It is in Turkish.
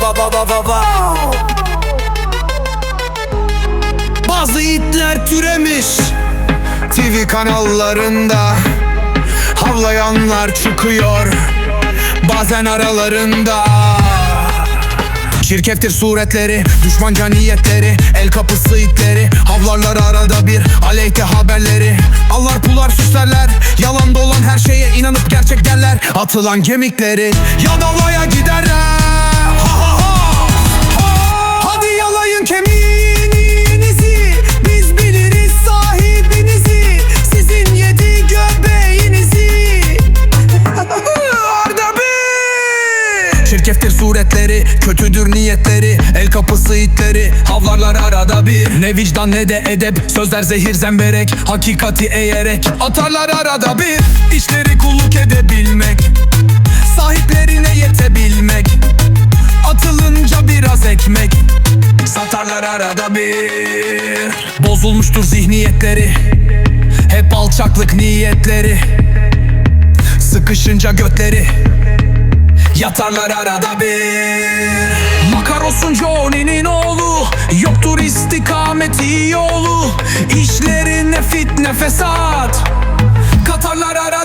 ba ba ba ba ba Bazı itler türemiş TV kanallarında. Havlayanlar çıkıyor Bazen aralarında. Çirkeftir suretleri, düşmanca niyetleri El kapısı itleri, havlarlar arada bir Aleyhte haberleri, allar pular süslerler Yalan dolan her şeye inanıp gerçek derler. Atılan kemikleri, yadalaya giderler Çirkeftir suretleri, kötüdür niyetleri. El kapısı itleri, havlarlar arada bir. Ne vicdan ne de edep, sözler zehir zemberek. Hakikati eğerek, atarlar arada bir. İşleri kulluk edebilmek Sahiplerine yetebilmek. Atılınca biraz ekmek Satarlar arada bir. Bozulmuştur zihniyetleri Hep alçaklık niyetleri. Sıkışınca götleri Yatarlar arada bir. Makaros'un Johnny'nin oğlu Yoktur istikameti yolu. İşlerine fitne fesat Katarlar arada